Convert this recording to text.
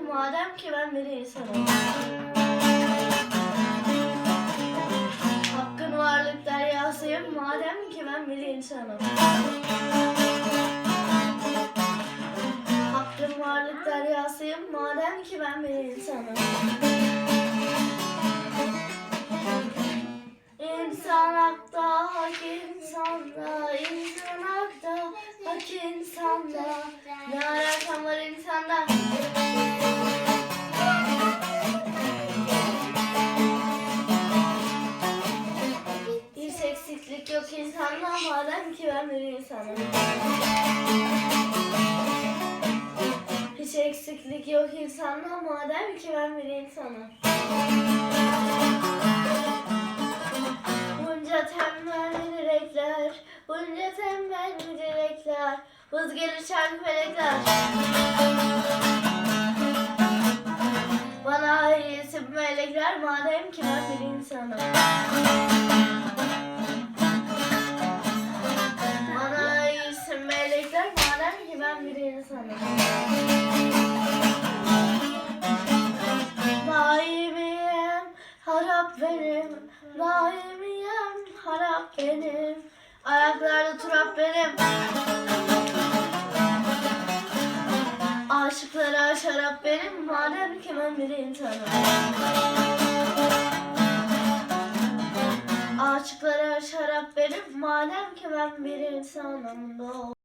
madem ki ben bir insanım. Hakkın varlık deryasıyım madem ki ben bir insanım. Hakkın varlık deryasıyım madem ki ben bir insanım. İnsan hakta, hak insanda, insan hakta, hak insanda. Ne eksiklik yok insanda madem ki ben bir insanım. Hiç eksiklik yok insanda madem ki ben bir insanım. Bunca tembel yürekler, bunca tembel yürekler, vız çark melekler. Bana ailesin melekler madem ki ben bir insanım. İnsanım. Daimiyem harap benim, daimiyem harap benim. Ayaklarda turap benim. Aşıklara şarap benim, madem ki ben bir insanım. Aşıklara şarap benim, madem ki ben bir insanım. Doğru.